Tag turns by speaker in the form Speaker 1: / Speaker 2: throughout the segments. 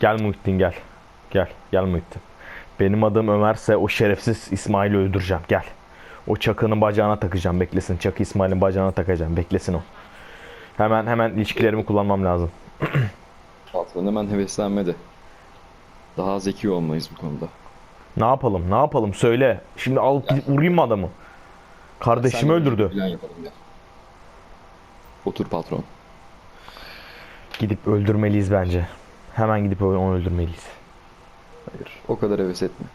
Speaker 1: Gel Muhittin gel. Gel. Gel Muhittin. Benim adım Ömerse o şerefsiz İsmail'i öldüreceğim. Gel. O çakının bacağına takacağım. Beklesin. Çakı İsmail'in bacağına takacağım. Beklesin o. Hemen hemen ilişkilerimi kullanmam lazım.
Speaker 2: Patron hemen heveslenmedi. Daha zeki olmalıyız bu konuda.
Speaker 1: Ne yapalım? Ne yapalım? Söyle. Şimdi al gidip vurayım mı adamı? Kardeşimi
Speaker 2: Sen de
Speaker 1: öldürdü.
Speaker 2: Plan yapalım ya. Otur patron.
Speaker 1: Gidip öldürmeliyiz bence. Hemen gidip onu öldürmeliyiz.
Speaker 2: Hayır. O kadar heves etme.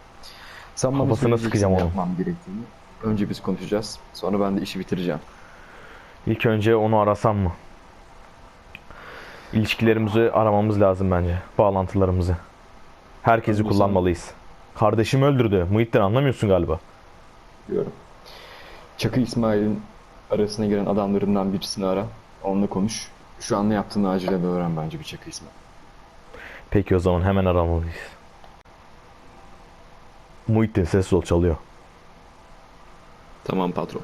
Speaker 2: Sen bana
Speaker 1: Kafasına sıkacağım onu.
Speaker 2: yapmam gerektiğini. Önce biz konuşacağız. Sonra ben de işi bitireceğim.
Speaker 1: İlk önce onu arasam mı? İlişkilerimizi aramamız lazım bence. Bağlantılarımızı. Herkesi
Speaker 2: Anlıyorsam-
Speaker 1: kullanmalıyız. Kardeşimi öldürdü. Muhittin anlamıyorsun galiba.
Speaker 2: Diyorum. Çakı İsmail'in arasına giren adamlarından birisini ara. Onunla konuş. Şu an ne yaptığını acilen öğren bence bir Çakı İsmail.
Speaker 1: Peki o zaman hemen aramalıyız. Muhittin ses ol çalıyor.
Speaker 2: Tamam patron.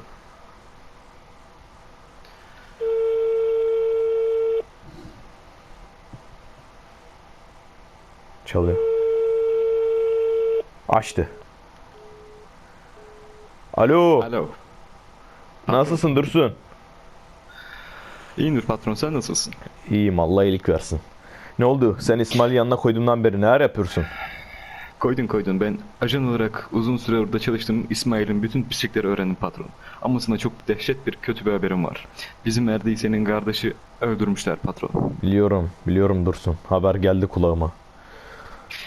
Speaker 1: Çalıyor. Açtı. Alo.
Speaker 2: Alo.
Speaker 1: Nasılsın Dursun?
Speaker 2: İyidir patron sen nasılsın?
Speaker 1: İyiyim Allah iyilik versin. Ne oldu? Sen İsmail'i yanına koyduğumdan beri neler yapıyorsun?
Speaker 2: Koydun koydun ben ajan olarak uzun süre orada çalıştım İsmail'in bütün pislikleri öğrendim patron. Ama sana çok dehşet bir kötü bir haberim var. Bizim Erdiyse'nin kardeşi öldürmüşler patron.
Speaker 1: Biliyorum, biliyorum Dursun. Haber geldi kulağıma.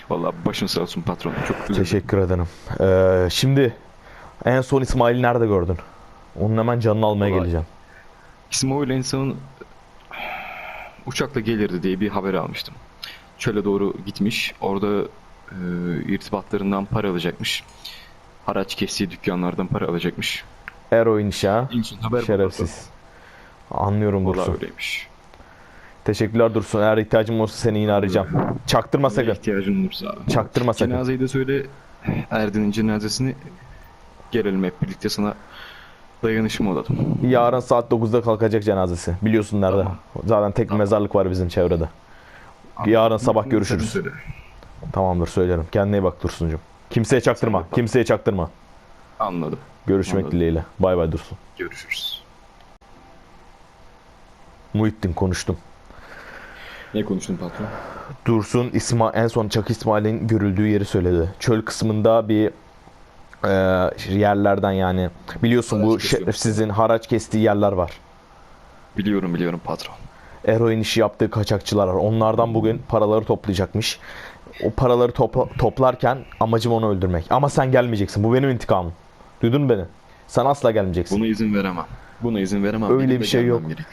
Speaker 2: Vallahi başın sağ olsun patron. Çok üzüldüm.
Speaker 1: Teşekkür ederim. Ee, şimdi en son İsmail'i nerede gördün? Onun hemen canını almaya
Speaker 2: Vallahi-
Speaker 1: geleceğim.
Speaker 2: İsmail en son uçakla gelirdi diye bir haber almıştım. Çöle doğru gitmiş. Orada e, irtibatlarından para alacakmış. Haraç kestiği dükkanlardan para alacakmış. En son haber
Speaker 1: Şerefsiz. Anlıyorum
Speaker 2: patron.
Speaker 1: Dursun.
Speaker 2: Vallahi öyleymiş.
Speaker 1: Teşekkürler Dursun. Eğer ihtiyacım olursa seni yine arayacağım. Çaktırma sakın.
Speaker 2: ihtiyacın olursa.
Speaker 1: Çaktırma sakın.
Speaker 2: Cenazeyi de söyle. Erdin'in cenazesini gelelim hep birlikte sana dayanışma olalım.
Speaker 1: Yarın saat 9'da kalkacak cenazesi. Biliyorsun nerede.
Speaker 2: Tamam.
Speaker 1: Zaten tek bir mezarlık var bizim çevrede. Yarın sabah görüşürüz. Tamamdır söylerim. Kendine iyi bak Dursun'cum. Kimseye çaktırma. Kimseye çaktırma.
Speaker 2: Anladım.
Speaker 1: Görüşmek
Speaker 2: Anladım.
Speaker 1: dileğiyle. Bay bay Dursun.
Speaker 2: Görüşürüz.
Speaker 1: Muhittin konuştum.
Speaker 2: Ne konuştun patron?
Speaker 1: Dursun İsma en son Çak İsmail'in görüldüğü yeri söyledi. Çöl kısmında bir e, yerlerden yani biliyorsun bu
Speaker 2: Haraç kesiyor.
Speaker 1: şerefsizin haraç kestiği yerler var.
Speaker 2: Biliyorum biliyorum patron.
Speaker 1: Eroin işi yaptığı kaçakçılar var. Onlardan bugün paraları toplayacakmış. O paraları topla- toplarken amacım onu öldürmek. Ama sen gelmeyeceksin. Bu benim intikamım. Duydun mu beni? Sen asla gelmeyeceksin.
Speaker 2: Buna izin veremem. Buna izin veremem.
Speaker 1: Öyle
Speaker 2: Benim
Speaker 1: bir şey yok.
Speaker 2: gerekiyor.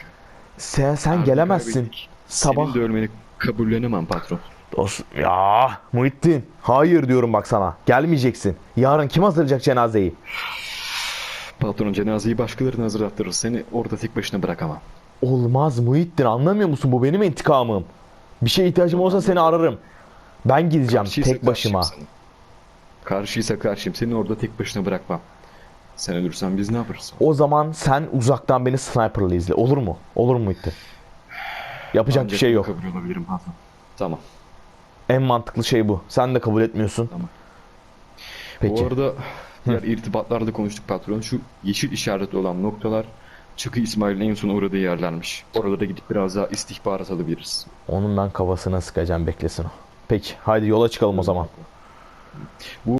Speaker 1: Sen sen gelemezsin.
Speaker 2: kaybettik.
Speaker 1: Sabah
Speaker 2: Senin de ölmeni kabullenemem patron.
Speaker 1: Dost- Ya Muhittin. Hayır diyorum bak sana. Gelmeyeceksin. Yarın kim hazırlayacak cenazeyi?
Speaker 2: Patron cenazeyi başkalarına hazırlattırır. Seni orada tek başına bırakamam.
Speaker 1: Olmaz Muhittin anlamıyor musun? Bu benim intikamım. Bir şeye ihtiyacım olsa seni ararım. Ben gideceğim
Speaker 2: Karşıysa
Speaker 1: tek başıma.
Speaker 2: sana. Karşıysa karşıyım. Seni orada tek başına bırakmam. Sen ölürsen biz ne yaparız?
Speaker 1: O zaman sen uzaktan beni sniper'la izle. Olur mu? Olur mu Muhittin? Yapacak bir
Speaker 2: Ancak
Speaker 1: şey
Speaker 2: bunu
Speaker 1: yok.
Speaker 2: Kabul olabilirim patron. Tamam.
Speaker 1: En mantıklı şey bu. Sen de kabul etmiyorsun.
Speaker 2: Tamam.
Speaker 1: Peki.
Speaker 2: Bu arada diğer irtibatlarda konuştuk patron. Şu yeşil işaretli olan noktalar Çakı İsmail'in en son uğradığı yerlermiş. Oralara gidip biraz daha istihbarat alabiliriz.
Speaker 1: Onun ben kafasına sıkacağım beklesin o. Peki haydi yola çıkalım o zaman.
Speaker 2: Bu-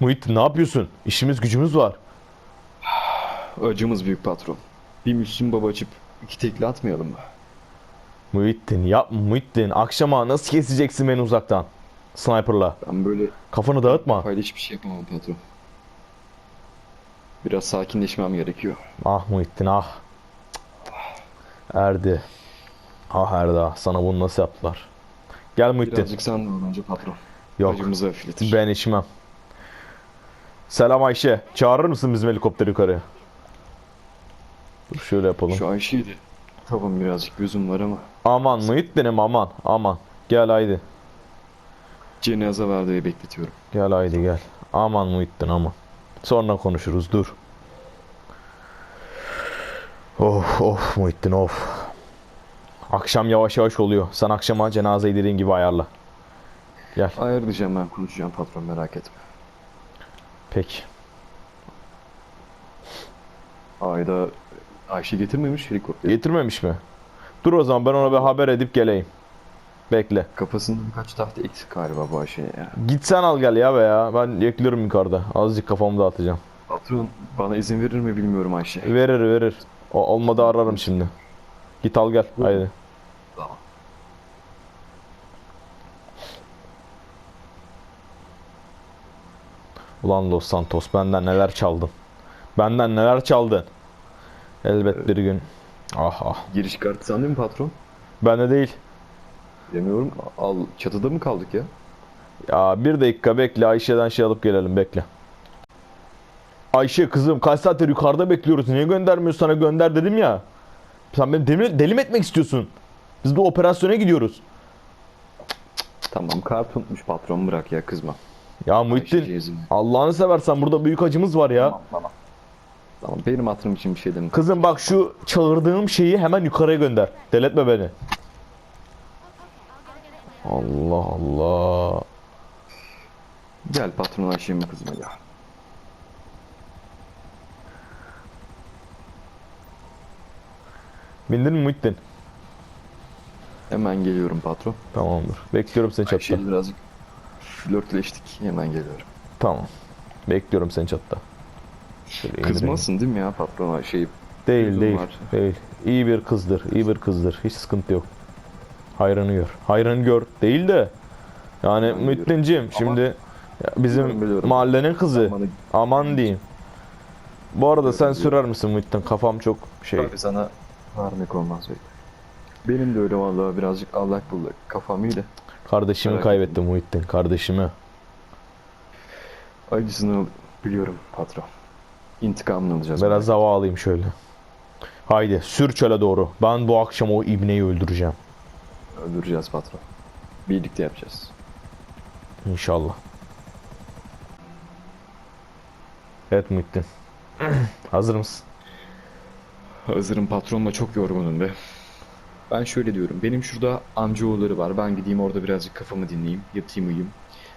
Speaker 1: Muhittin ne yapıyorsun? İşimiz gücümüz var.
Speaker 2: Acımız büyük patron. Bir Müslüm baba açıp iki tekli atmayalım mı?
Speaker 1: Muhittin yapma Muhittin. Akşama nasıl keseceksin beni uzaktan? Sniper'la.
Speaker 2: Ben böyle
Speaker 1: Kafanı dağıtma.
Speaker 2: kafayla hiçbir şey yapamam patron. Biraz sakinleşmem gerekiyor.
Speaker 1: Ah Muhittin ah. Erdi. Ah Erdi ah. Sana bunu nasıl yaptılar? Gel Muhittin.
Speaker 2: Birazcık sen de bence patron.
Speaker 1: Yok
Speaker 2: Acımızı hafifletir.
Speaker 1: ben içmem. Selam Ayşe. Çağırır mısın bizim helikopteri yukarıya? Dur şöyle yapalım.
Speaker 2: Şu Ayşe'ydi. Tamam birazcık gözüm var ama.
Speaker 1: Aman Muhittin'im aman aman. Gel haydi.
Speaker 2: Cenaze var diye bekletiyorum.
Speaker 1: Gel haydi gel. Aman Muhittin aman. Sonra konuşuruz dur. Of of Muhittin of. Akşam yavaş yavaş oluyor. Sen akşama cenazeyi dediğin gibi ayarla. Gel.
Speaker 2: Ayarlayacağım ben konuşacağım patron merak etme.
Speaker 1: Peki.
Speaker 2: Ayda Ayşe getirmemiş helikopter.
Speaker 1: Getirmemiş mi? Dur o zaman ben ona bir haber edip geleyim. Bekle.
Speaker 2: Kafasında birkaç tahta eksik galiba bu Ayşe'ye ya.
Speaker 1: Git sen al gel ya be ya. Ben bekliyorum yukarıda. Azıcık kafamı dağıtacağım.
Speaker 2: Patron bana izin verir mi bilmiyorum Ayşe.
Speaker 1: Verir verir. O, olmadı ararım şimdi. Git al gel.
Speaker 2: Buyurun.
Speaker 1: Haydi.
Speaker 2: Tamam.
Speaker 1: Ulan Los Santos benden neler çaldın. Benden neler çaldın. Elbet bir gün. Ah ah.
Speaker 2: Giriş kartı sende mi patron?
Speaker 1: Bende değil.
Speaker 2: Bilmiyorum. Al çatıda mı kaldık ya?
Speaker 1: Ya bir dakika bekle Ayşe'den şey alıp gelelim bekle. Ayşe kızım kaç saattir yukarıda bekliyoruz. Niye göndermiyorsun sana gönder dedim ya. Sen beni deli, deli mi etmek istiyorsun? Biz de operasyona gidiyoruz.
Speaker 2: Tamam kart unutmuş patron bırak ya kızma.
Speaker 1: Ya Muhittin. Allah'ını seversen burada büyük acımız var ya.
Speaker 2: Tamam tamam. Tamam benim hatırım için bir şey deme.
Speaker 1: Kızım bak şu çağırdığım şeyi hemen yukarıya gönder. Deletme beni. Allah Allah.
Speaker 2: Gel patron Ayşe'ye kızma ya.
Speaker 1: Bindin mi Muhittin?
Speaker 2: Hemen geliyorum patron.
Speaker 1: Tamamdır. Bekliyorum seni çatta.
Speaker 2: Ayşe'yle birazcık flörtleştik. Hemen geliyorum.
Speaker 1: Tamam. Bekliyorum seni çatta. Şöyle.
Speaker 2: Kızmasın değil mi ya patron Ayşe'yi?
Speaker 1: Değil değil.
Speaker 2: var.
Speaker 1: Değil. İyi bir kızdır. iyi bir kızdır. Hiç sıkıntı yok. Hayrını gör. Hayrını gör. Değil de. Yani
Speaker 2: Ben
Speaker 1: şimdi ya bizim
Speaker 2: Biliyorum, biliyorum.
Speaker 1: mahallenin kızı.
Speaker 2: Bana
Speaker 1: Aman diyeyim. Bu arada sen sürer misin Muhittin? Kafam çok şey.
Speaker 2: Tabii sana vermek olmaz belki. Benim de öyle vallahi birazcık allak bullak kafam iyi de.
Speaker 1: Kardeşimi
Speaker 2: Merak
Speaker 1: kaybettim Muhittin. Kardeşimi.
Speaker 2: Acısını biliyorum patron. İntikamını alacağız.
Speaker 1: Biraz hava alayım şöyle. Haydi sür çöle doğru. Ben bu akşam o ibneyi öldüreceğim.
Speaker 2: Öldüreceğiz patron. Birlikte yapacağız.
Speaker 1: İnşallah. Evet Muhittin. Hazır mısın?
Speaker 2: Hazırım patronla çok yorgunum be. Ben şöyle diyorum. Benim şurada amcaoğulları var. Ben gideyim orada birazcık kafamı dinleyeyim. Yatayım uyuyayım.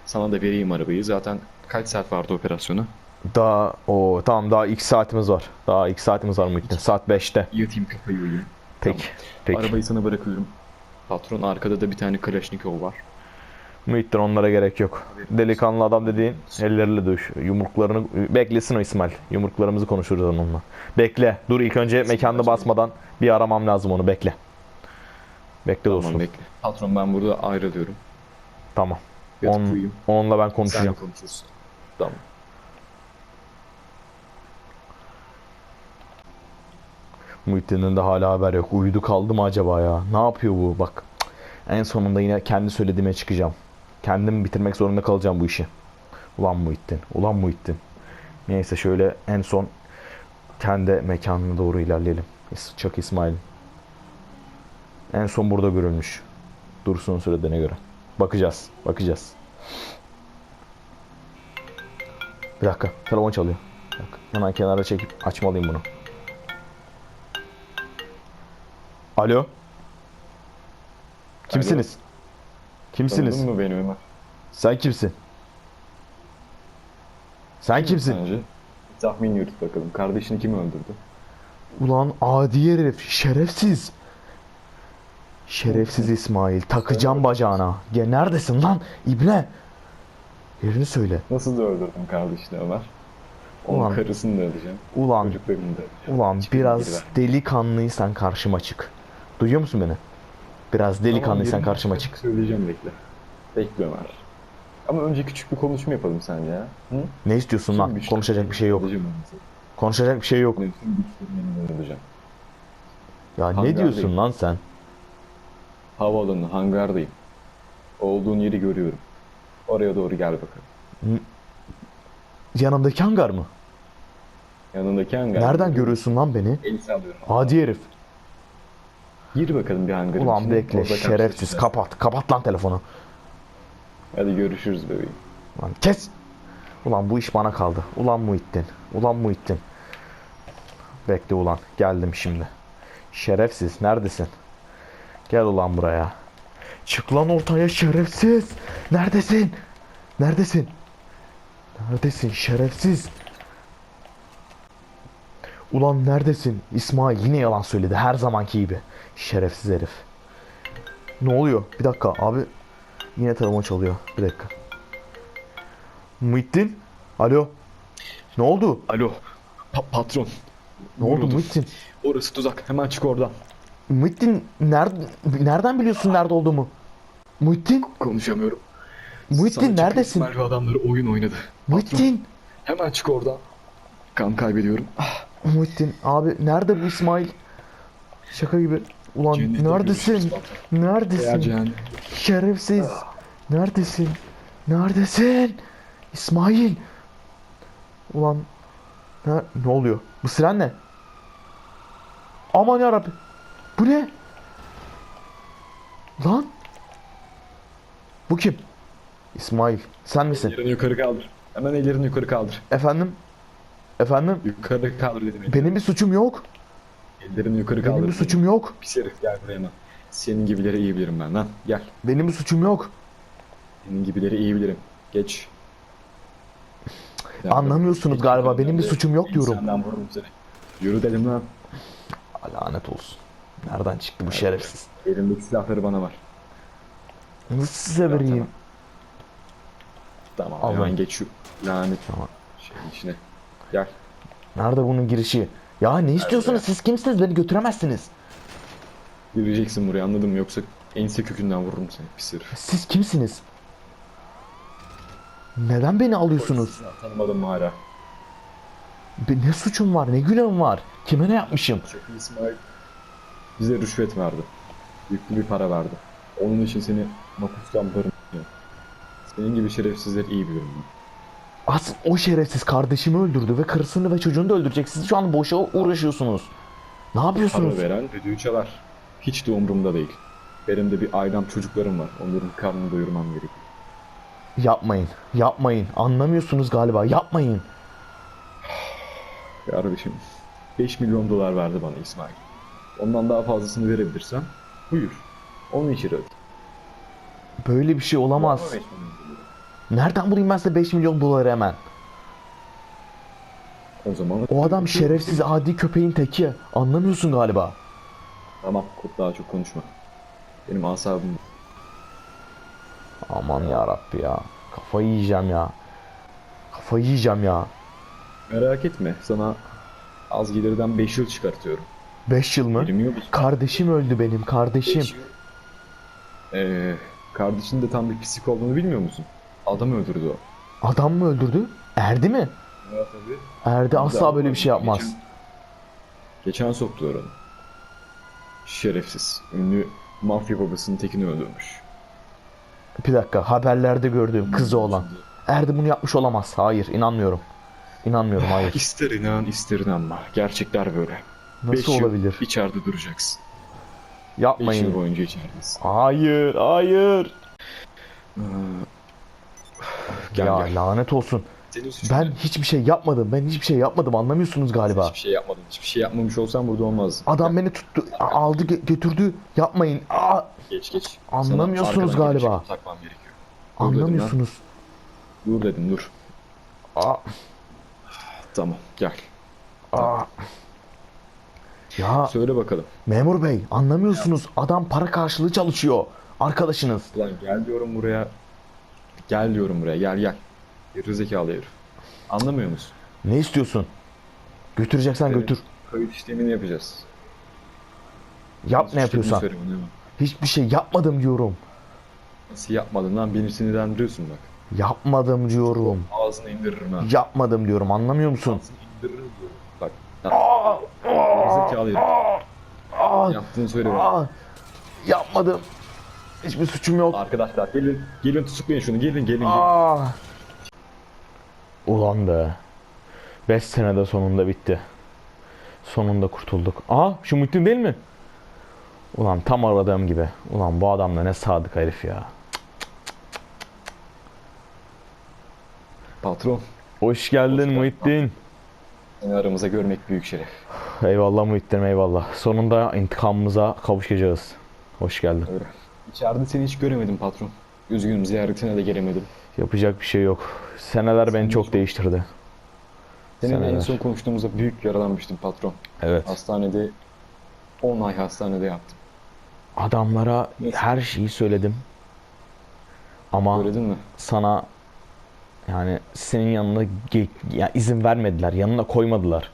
Speaker 2: Sana da vereyim arabayı. Zaten kaç saat vardı operasyona?
Speaker 1: Daha o tamam daha 2 saatimiz var. Daha 2 saatimiz var Muhittin. Saat 5'te.
Speaker 2: Yatayım kafayı uyuyayım.
Speaker 1: Peki. Peki.
Speaker 2: Arabayı sana bırakıyorum. Patron arkada da bir tane Kalashnikov var.
Speaker 1: Muhittin onlara gerek yok. Delikanlı adam dediğin elleriyle dövüş. Yumruklarını beklesin o İsmail. Yumruklarımızı konuşuruz onunla. Bekle. Dur ilk önce mekanda basmadan bir aramam lazım onu. Bekle. Bekle dostum.
Speaker 2: Tamam bekle. Patron ben burada ayrılıyorum.
Speaker 1: Tamam. On, onunla ben
Speaker 2: Sen
Speaker 1: konuşacağım.
Speaker 2: konuşursun. Tamam.
Speaker 1: Muhittin'den de hala haber yok. Uyudu kaldı mı acaba ya? Ne yapıyor bu? Bak. En sonunda yine kendi söylediğime çıkacağım. Kendim bitirmek zorunda kalacağım bu işi. Ulan Muhittin. Ulan Muhittin. Neyse şöyle en son kendi mekanına doğru ilerleyelim. Çak İsmail. En son burada görülmüş. Dursun söylediğine göre. Bakacağız. Bakacağız. Bir dakika. Telefon çalıyor. Dakika. Hemen kenara çekip açmalıyım bunu. Alo. Kimsiniz? Kimsiniz?
Speaker 2: Tanıdın mı beni Ömer?
Speaker 1: Sen kimsin? Sen kimsin?
Speaker 2: Sence? Tahmin yürüt bakalım. Kardeşini kim öldürdü?
Speaker 1: Ulan adi herif, şerefsiz. Şerefsiz İsmail, takacağım bacağına. Ya neredesin lan? İbne. Yerini söyle.
Speaker 2: Nasıl da öldürdün kardeşini Ömer? Onun
Speaker 1: Ulan.
Speaker 2: karısını da alacağım.
Speaker 1: Ulan,
Speaker 2: Çocuklarını da alacağım.
Speaker 1: ulan
Speaker 2: geri
Speaker 1: biraz delikanlıysan karşıma çık. Duyuyor musun beni? Biraz delikanlıysan
Speaker 2: Tamam,
Speaker 1: karşıma çık.
Speaker 2: Söyleyeceğim bekle. Bekle Ömer. Ama önce küçük bir konuşma yapalım sence ya. Hı?
Speaker 1: Ne istiyorsun lan? Konuşacak bir şey yok. Konuşacak bir şey yok. Ya ne diyorsun lan sen?
Speaker 2: Havaalanı, hangardayım. Olduğun yeri görüyorum. Oraya doğru gel bakalım.
Speaker 1: Yanımdaki hangar mı?
Speaker 2: Yanındaki hangar.
Speaker 1: Nereden görüyorsun lan beni?
Speaker 2: El sallıyorum.
Speaker 1: Adi herif.
Speaker 2: Gir bakalım bir hangarın
Speaker 1: Ulan
Speaker 2: içine.
Speaker 1: bekle
Speaker 2: Orada
Speaker 1: şerefsiz
Speaker 2: karşılaşacağız.
Speaker 1: kapat. Kapat lan telefonu.
Speaker 2: Hadi görüşürüz bebeğim.
Speaker 1: Lan kes. Ulan bu iş bana kaldı. Ulan Muhittin. Ulan Muhittin. Bekle ulan. Geldim şimdi. Şerefsiz. Neredesin? Gel ulan buraya. Çık lan ortaya şerefsiz. Neredesin? Neredesin? Neredesin şerefsiz? Ulan neredesin? İsmail yine yalan söyledi her zamanki gibi. Şerefsiz herif. Ne oluyor? Bir dakika abi. Yine telefon çalıyor. Bir dakika. Muhittin? Alo. Ne oldu?
Speaker 2: Alo. Pa- patron.
Speaker 1: Ne oldu
Speaker 2: Vuruldu.
Speaker 1: Muhittin?
Speaker 2: Orası tuzak. Hemen çık oradan.
Speaker 1: Muhittin nerede, nereden biliyorsun nerede olduğumu? Muhittin?
Speaker 2: Konuşamıyorum.
Speaker 1: Muhittin neredesin?
Speaker 2: İsmail ve adamları oyun oynadı.
Speaker 1: Muhittin?
Speaker 2: Hemen çık oradan. Kan kaybediyorum. Ah,
Speaker 1: Muhittin abi nerede bu İsmail? Şaka gibi. Ulan
Speaker 2: cennette
Speaker 1: neredesin? Neredesin? Şerefsiz. Neredesin? Neredesin? İsmail. Ulan ne, ne oluyor? Bu siren ne? Aman yarabbi. Bu ne? Lan. Bu kim? İsmail. Sen misin?
Speaker 2: Ellerini yukarı kaldır. Hemen ellerini yukarı kaldır.
Speaker 1: Efendim? Efendim?
Speaker 2: Yukarı kaldır dedim.
Speaker 1: Benim bir suçum yok.
Speaker 2: Ellerini yukarı kaldır.
Speaker 1: Benim bir suçum yok.
Speaker 2: Pis herif gel buraya hemen. Senin gibileri iyi bilirim ben lan. Gel.
Speaker 1: Benim bir suçum yok.
Speaker 2: Senin gibileri iyi bilirim. Geç.
Speaker 1: Anlamıyorsunuz galiba. Benim bir suçum yok diyorum.
Speaker 2: Senden vururum seni. Yürü dedim lan.
Speaker 1: Lanet olsun. Nereden çıktı bu şerefsiz?
Speaker 2: Elimdeki silahları bana ver.
Speaker 1: Nasıl size vereyim?
Speaker 2: Tamam
Speaker 1: Al
Speaker 2: hemen
Speaker 1: lan.
Speaker 2: geç şu lanet
Speaker 1: Tamam.
Speaker 2: şeyin içine. Gel.
Speaker 1: Nerede bunun girişi? Ya ne istiyorsunuz? Siz kimsiniz? Beni götüremezsiniz.
Speaker 2: Yürüyeceksin buraya anladın mı? Yoksa ense kökünden vururum seni pis herif.
Speaker 1: Siz kimsiniz? Neden beni alıyorsunuz?
Speaker 2: Tanımadım hala?
Speaker 1: Be- Ne suçum var? Ne günahım var? Kime ne yapmışım?
Speaker 2: Çakı İsmail bize rüşvet verdi. Yüklü bir para verdi. Onun için seni mahpustan barındırıyor. Senin gibi şerefsizleri iyi bilirim ben.
Speaker 1: Asıl o şerefsiz kardeşimi öldürdü ve karısını ve çocuğunu da öldürecek. Siz şu an boşa uğraşıyorsunuz. Ne yapıyorsunuz?
Speaker 2: Para veren düdüğü çalar. Hiç de umurumda değil. Benim de bir ailem çocuklarım var. Onların karnını doyurmam gerekiyor.
Speaker 1: Yapmayın. Yapmayın. Anlamıyorsunuz galiba. Yapmayın.
Speaker 2: Kardeşim 5 milyon dolar verdi bana İsmail. Ondan daha fazlasını verebilirsen buyur. Onun için öde.
Speaker 1: Böyle bir şey olamaz.
Speaker 2: Doları.
Speaker 1: Nereden bulayım ben size 5 milyon doları hemen?
Speaker 2: O zaman
Speaker 1: O adam şerefsiz adi köpeğin teki. Anlamıyorsun galiba.
Speaker 2: Tamam daha çok konuşma. Benim asabım
Speaker 1: Aman ya Rabbi ya. Kafayı yiyeceğim ya. Kafayı yiyeceğim ya.
Speaker 2: Merak etme sana az gelirden 5 yıl çıkartıyorum.
Speaker 1: 5 yıl mı?
Speaker 2: 20 yıl.
Speaker 1: Kardeşim öldü benim kardeşim.
Speaker 2: Beş yıl. Ee, kardeşin de tam bir pislik olduğunu bilmiyor musun? Adam öldürdü o.
Speaker 1: Adam mı öldürdü? Erdi mi?
Speaker 2: Ya tabii.
Speaker 1: Erdi asla böyle bir şey yapmaz.
Speaker 2: Geçen, geçen soktular onu. Şerefsiz. Ünlü mafya babasının tekini öldürmüş.
Speaker 1: Bir dakika haberlerde gördüğüm kızı olan. Erdi bunu yapmış olamaz. Hayır inanmıyorum. İnanmıyorum hayır.
Speaker 2: İster inan ister inanma. Gerçekler böyle. Beş
Speaker 1: Nasıl
Speaker 2: yıl
Speaker 1: olabilir?
Speaker 2: içeride duracaksın. 5 yıl
Speaker 1: Yapmayın.
Speaker 2: boyunca içeridesin.
Speaker 1: Hayır hayır.
Speaker 2: Ee, gel
Speaker 1: ya
Speaker 2: gel.
Speaker 1: lanet olsun.
Speaker 2: Senin suçun
Speaker 1: Ben
Speaker 2: ne?
Speaker 1: hiçbir şey yapmadım. Ben hiçbir şey yapmadım anlamıyorsunuz galiba.
Speaker 2: Hiçbir şey yapmadım. Hiçbir şey yapmamış olsan burada olmazdın.
Speaker 1: Adam beni tuttu, a- aldı gö- götürdü. Yapmayın. Aa,
Speaker 2: Geç geç.
Speaker 1: Anlamıyorsunuz
Speaker 2: Sana arkadan
Speaker 1: galiba.
Speaker 2: gelip Takmam gerekiyor. Dur dedim lan.
Speaker 1: anlamıyorsunuz.
Speaker 2: Dur dedim dur.
Speaker 1: Aa,
Speaker 2: Tamam gel.
Speaker 1: aa. Ya
Speaker 2: Söyle bakalım.
Speaker 1: memur bey anlamıyorsunuz. Adam para karşılığı çalışıyor. Arkadaşınız.
Speaker 2: Ulan gel diyorum buraya. Gel diyorum buraya gel gel. Gerizekalı herif. Anlamıyor musun?
Speaker 1: Ne istiyorsun? Götüreceksen
Speaker 2: Evet.
Speaker 1: götür.
Speaker 2: Kayıt işlemini yapacağız.
Speaker 1: Yap
Speaker 2: Nasıl
Speaker 1: ne yapıyorsan. Hiçbir şey yapmadım diyorum.
Speaker 2: Nasıl yapmadın lan beni sinirlendiriyorsun bak.
Speaker 1: Yapmadım diyorum.
Speaker 2: Ağzını indiririm ha.
Speaker 1: Yapmadım diyorum. Anlamıyor musun?
Speaker 2: Ağzını indiririm diyorum. Bak. Gerizekalı herif.
Speaker 1: aa,
Speaker 2: Yaptığını söyle bana.
Speaker 1: aa. Yapmadım. Hiçbir suçum yok.
Speaker 2: Arkadaşlar gelin. Gelin tutuklayın şunu. Gelin gelin. gelin.
Speaker 1: Aa. Ulan be. 5 senede sonunda bitti. Sonunda kurtulduk. Aa şu Muhittin değil mi? Ulan tam aradığım gibi. Ulan bu adam da ne sadık herif ya.
Speaker 2: Patron.
Speaker 1: Hoş geldin
Speaker 2: Hoş.
Speaker 1: Muhittin.
Speaker 2: Seni aramıza görmek büyük şeref.
Speaker 1: Eyvallah Muhittin eyvallah. Sonunda intikamımıza kavuşacağız. Hoş geldin.
Speaker 2: Öyle. İçeride seni hiç göremedim patron. Üzgünüm ziyaretine de gelemedim.
Speaker 1: Yapacak bir şey yok. Seneler beni çok
Speaker 2: de-
Speaker 1: değiştirdi.
Speaker 2: Seninle en
Speaker 1: Seneler.
Speaker 2: son konuştuğumuzda büyük yaralanmıştım patron.
Speaker 1: Evet.
Speaker 2: Hastanede 10 ay hastanede yattım.
Speaker 1: Adamlara her şeyi söyledim. Ama
Speaker 2: Söyledin mi?
Speaker 1: sana yani senin yanına ge- ya izin vermediler. Yanına koymadılar.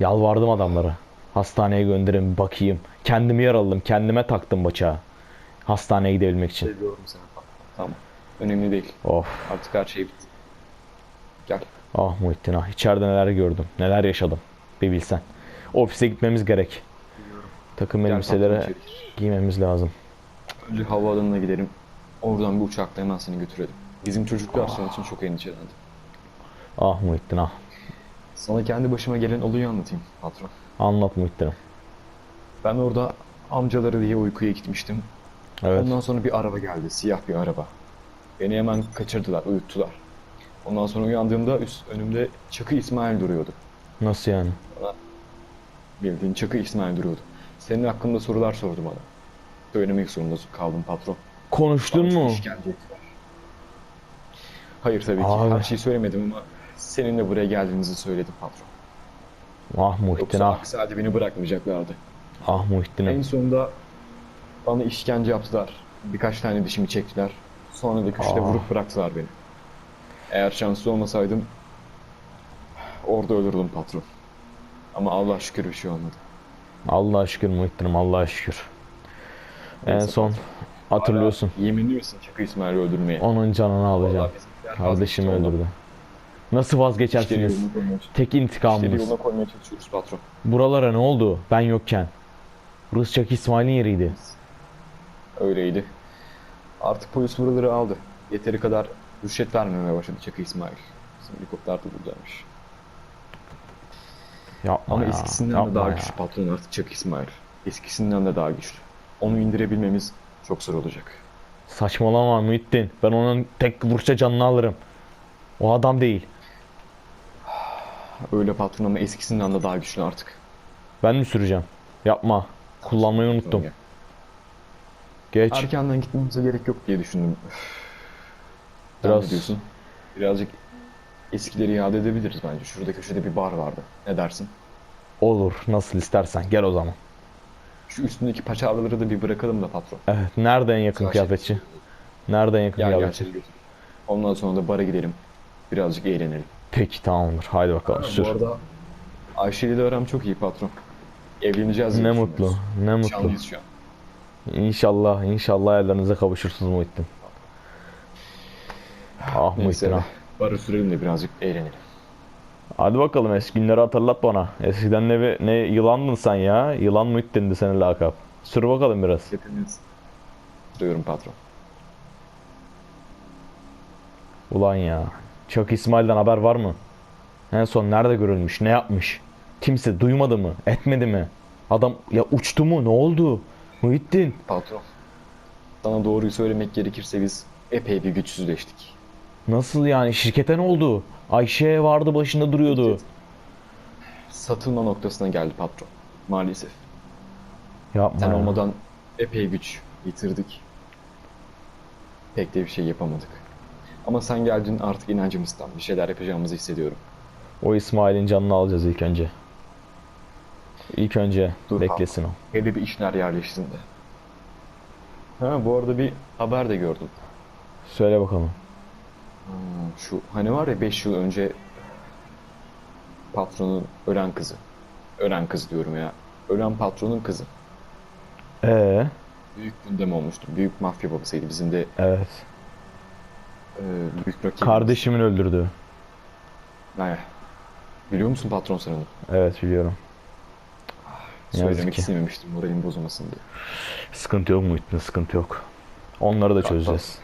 Speaker 1: Yalvardım adamlara. Hastaneye gönderin bakayım. Kendimi yaraladım. Kendime taktım bıçağı. Hastaneye gidebilmek için.
Speaker 2: Seviyorum seni. Tamam. Önemli değil.
Speaker 1: Of.
Speaker 2: Artık her şey bitti. Gel.
Speaker 1: Ah Muhittin ah. İçeride neler gördüm. Neler yaşadım. Bir bilsen. Ofise gitmemiz gerek. Takım
Speaker 2: Gel gir.
Speaker 1: giymemiz lazım.
Speaker 2: Önce havaalanına gidelim. Oradan bir uçakla hemen seni götürelim. Bizim çocuklar senin için çok endişelendi.
Speaker 1: Ah Muhittin ah.
Speaker 2: Sana kendi başıma gelen olayı anlatayım patron.
Speaker 1: Anlat Muhittin'im.
Speaker 2: Ben orada amcaları diye uykuya gitmiştim.
Speaker 1: Evet.
Speaker 2: Ondan sonra bir araba geldi. Siyah bir araba. Beni hemen kaçırdılar, uyuttular. Ondan sonra uyandığımda üst önümde Çakı İsmail duruyordu.
Speaker 1: Nasıl yani?
Speaker 2: Bildiğin Çakı İsmail duruyordu. Senin hakkında sorular sordu bana. Söylemek zorunda kaldım patron.
Speaker 1: Konuştun
Speaker 2: Bana
Speaker 1: mu?
Speaker 2: Hayır tabii ki.
Speaker 1: Abi.
Speaker 2: Her şeyi söylemedim ama seninle buraya geldiğinizi söyledim patron.
Speaker 1: Ah Muhittin
Speaker 2: Yoksa
Speaker 1: ah.
Speaker 2: halde beni bırakmayacaklardı.
Speaker 1: Ah
Speaker 2: En
Speaker 1: Muhittin'im.
Speaker 2: sonunda bana işkence yaptılar. Birkaç tane dişimi çektiler. Sonra da köşede
Speaker 1: Aa.
Speaker 2: vurup bıraktılar beni. Eğer şanslı olmasaydım orada ölürdüm patron. Ama Allah şükür bir şey olmadı.
Speaker 1: Allah'a şükür Muhittin'im Allah'a şükür. En
Speaker 2: Neyse
Speaker 1: son hatırlıyorsun.
Speaker 2: Hala yeminli misin Çakı İsmail'i öldürmeye?
Speaker 1: Onun canını alacağım.
Speaker 2: Bizimkiler
Speaker 1: Kardeşimi
Speaker 2: vazgeçti
Speaker 1: öldürdü. Nasıl.
Speaker 2: İşleri
Speaker 1: vazgeçersiniz?
Speaker 2: yoluna koymaya,
Speaker 1: Tek
Speaker 2: işleri
Speaker 1: intikamınız.
Speaker 2: yoluna koymaya çalışıyoruz patron.
Speaker 1: Buralara ne oldu? Ben yokken. Burası Çaki İsmail'in yeriydi.
Speaker 2: Öyleydi. Artık polis buraları aldı. Yeteri kadar rüşvet vermemeye başladı Çakı İsmail. Bizim helikopter de buradaymış.
Speaker 1: Yapma
Speaker 2: Ama
Speaker 1: ya.
Speaker 2: eskisinden
Speaker 1: yapma
Speaker 2: de daha
Speaker 1: ya.
Speaker 2: güçlü patron artık Çak İsmail. Eskisinden de daha güçlü. Onu indirebilmemiz çok zor olacak.
Speaker 1: Saçmalama Muhittin. Ben onun tek vuruşta canını alırım. O adam değil.
Speaker 2: Öyle patron ama eskisinden de daha güçlü artık.
Speaker 1: Ben mi süreceğim? Yapma. Kullanmayı unuttum.
Speaker 2: Öyle.
Speaker 1: Geç.
Speaker 2: Erkenden gitmemize gerek yok diye düşündüm.
Speaker 1: Biraz-
Speaker 2: ne diyorsun? Birazcık eskileri iade edebiliriz bence. Şurada köşede bir bar vardı. Ne dersin?
Speaker 1: Olur. Nasıl istersen. Gel o zaman.
Speaker 2: Şu üstündeki paçavraları da bir bırakalım da patron.
Speaker 1: Evet. Nerede en yakın
Speaker 2: Güzel
Speaker 1: kıyafetçi? Nerede en yakın
Speaker 2: gel
Speaker 1: kıyafetçi?
Speaker 2: Ondan sonra da bara gidelim. Birazcık eğlenelim.
Speaker 1: Peki tamamdır. Haydi bakalım sür.
Speaker 2: Bu arada Ayşe ile de aram çok iyi patron. Evleneceğiz
Speaker 1: Ne mutlu. Ne mutlu.
Speaker 2: Nişanlıyız şu an.
Speaker 1: İnşallah, inşallah ellerinize kavuşursunuz Muhittin. Ah
Speaker 2: Neyse.
Speaker 1: Muhittin ah.
Speaker 2: Barı sürelim de birazcık eğlenelim.
Speaker 1: Hadi bakalım eski günleri hatırlat bana. Eskiden ne, ne yılandın sen ya. Yılan Muhittin'di senin lakap. Sür bakalım biraz.
Speaker 2: Hepimiz sürüyorum patron.
Speaker 1: Ulan ya. Çak İsmail'den haber var mı? En son nerede görülmüş? Ne yapmış? Kimse duymadı mı? Etmedi mi? Adam ya uçtu mu? Ne oldu? Muhittin.
Speaker 2: Patron. Sana doğruyu söylemek gerekirse biz epey bir güçsüzleştik.
Speaker 1: Nasıl yani? Şirkete ne oldu? Ayşe vardı başında duruyordu.
Speaker 2: Satılma noktasına geldi patron. Maalesef.
Speaker 1: Yapma
Speaker 2: Sen
Speaker 1: ya.
Speaker 2: olmadan epey güç yitirdik. Pek de bir şey yapamadık. Ama sen geldin artık inancımız tam. Bir şeyler yapacağımızı hissediyorum.
Speaker 1: O İsmail'in canını alacağız ilk önce. İlk önce
Speaker 2: Dur,
Speaker 1: beklesin o.
Speaker 2: Hele bir işler yerleşsin de. Ha bu arada bir haber de gördüm.
Speaker 1: Söyle bakalım.
Speaker 2: Hmm, Şu hani var ya 5 yıl önce patronun ölen kızı. Ölen kız diyorum ya. Ölen patronun kızı.
Speaker 1: Ee,
Speaker 2: Büyük gündem olmuştu. Büyük mafya babasıydı. Bizim de
Speaker 1: evet.
Speaker 2: e, büyük rakibimiz.
Speaker 1: Kardeşimin öldürdü.
Speaker 2: Ne? Biliyor musun patron sen onu?
Speaker 1: Evet biliyorum.
Speaker 2: Söylemek
Speaker 1: ki.
Speaker 2: istememiştim moralim bozulmasın diye.
Speaker 1: Sıkıntı yok Muhittin sıkıntı yok. Onları da çözeceğiz.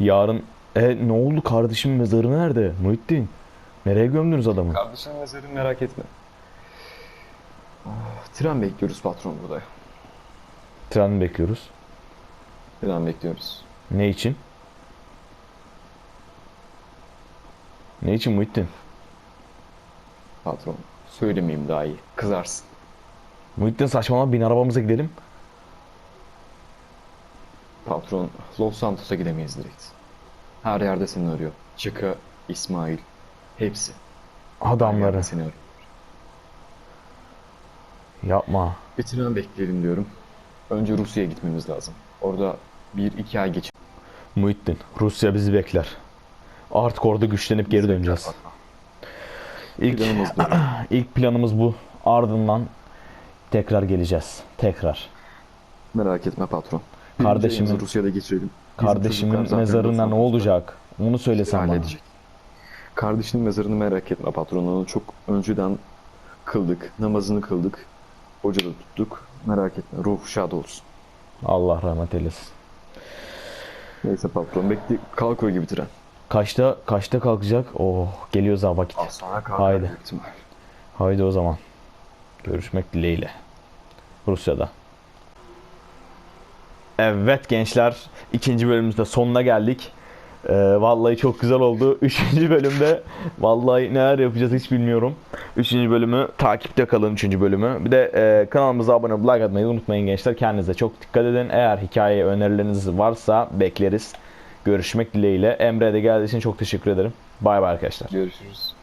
Speaker 1: Yarın e ne oldu kardeşimin mezarı nerede? Muhittin. Nereye gömdünüz adamı?
Speaker 2: Kardeşim mezarı merak etme. Ah, tren bekliyoruz patron burada.
Speaker 1: Tren bekliyoruz.
Speaker 2: Tren bekliyoruz.
Speaker 1: Ne için? Ne için Muhittin?
Speaker 2: Patron. Söylemeyeyim daha iyi. Kızarsın.
Speaker 1: Muhittin saçmalama bin arabamıza gidelim.
Speaker 2: Patron Los Santos'a gidemeyiz direkt. Her yerde seni arıyor. Çıka, İsmail. Hepsi. Her
Speaker 1: Adamları.
Speaker 2: yerde seni arıyor.
Speaker 1: Yapma.
Speaker 2: Bir tren bekleyelim diyorum. Önce Rusya'ya gitmemiz lazım. Orada bir iki ay geçir.
Speaker 1: Muhittin. Rusya bizi bekler. Artık orada güçlenip geri döneceğiz. İlk,
Speaker 2: Planımız bu.
Speaker 1: ilk planımız bu. Ardından tekrar geleceğiz. Tekrar.
Speaker 2: Merak etme patron.
Speaker 1: Kardeşimin-
Speaker 2: Rusya'da geçirelim.
Speaker 1: Kardeşimin mezarına ne olacak? Onu söylesen bana.
Speaker 2: halledecek. Kardeşinin mezarını merak etme patron. Onu çok önceden kıldık. Namazını kıldık. Hocada tuttuk. Merak etme. Ruh şad olsun.
Speaker 1: Allah rahmet eylesin.
Speaker 2: Neyse patron bekle. Kalk o gibi tren.
Speaker 1: Kaçta kaçta kalkacak? Oh, geliyoruz ha vakit.
Speaker 2: Az sonra kalkar
Speaker 1: Haydi. Haydi o zaman. Görüşmek dileğiyle. Rusya'da. Evet gençler, ikinci bölümümüzde sonuna geldik. Ee, vallahi çok güzel oldu. Üçüncü bölümde vallahi neler yapacağız hiç bilmiyorum. Üçüncü bölümü takipte kalın üçüncü bölümü. Bir de e, kanalımıza abone olup like atmayı unutmayın gençler. Kendinize çok dikkat edin. Eğer hikaye önerileriniz varsa bekleriz. Görüşmek dileğiyle. Emre de geldiği için çok teşekkür ederim. Bay bay arkadaşlar.
Speaker 2: Görüşürüz.